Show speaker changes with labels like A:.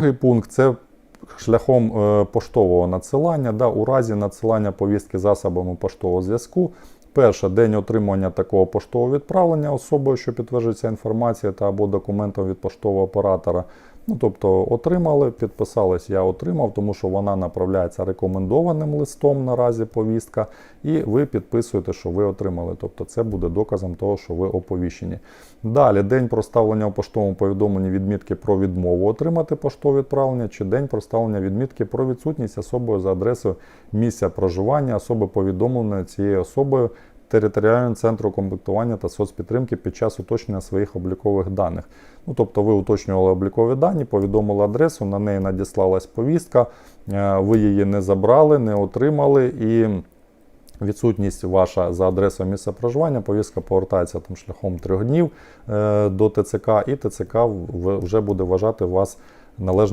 A: Другий пункт це шляхом е, поштового надсилання. Да, у разі надсилання повістки засобами поштового зв'язку. Перше, день отримання такого поштового відправлення особою, що підтверджується інформація та або документом від поштового оператора. Ну, тобто отримали, підписались, я отримав, тому що вона направляється рекомендованим листом наразі повістка, і ви підписуєте, що ви отримали. Тобто це буде доказом того, що ви оповіщені. Далі день проставлення у поштовому повідомленні відмітки про відмову отримати поштове відправлення, чи день проставлення відмітки про відсутність особою за адресою місця проживання особи повідомленої цією особою територіальному центру комплектування та соцпідтримки під час уточнення своїх облікових даних. Ну, тобто ви уточнювали облікові дані, повідомили адресу, на неї надіслалась повістка, е, ви її не забрали, не отримали і. Відсутність ваша за адресою місця проживання, повістка повертається там шляхом трьох днів е, до ТЦК, і ТЦК вже буде вважати вас належним.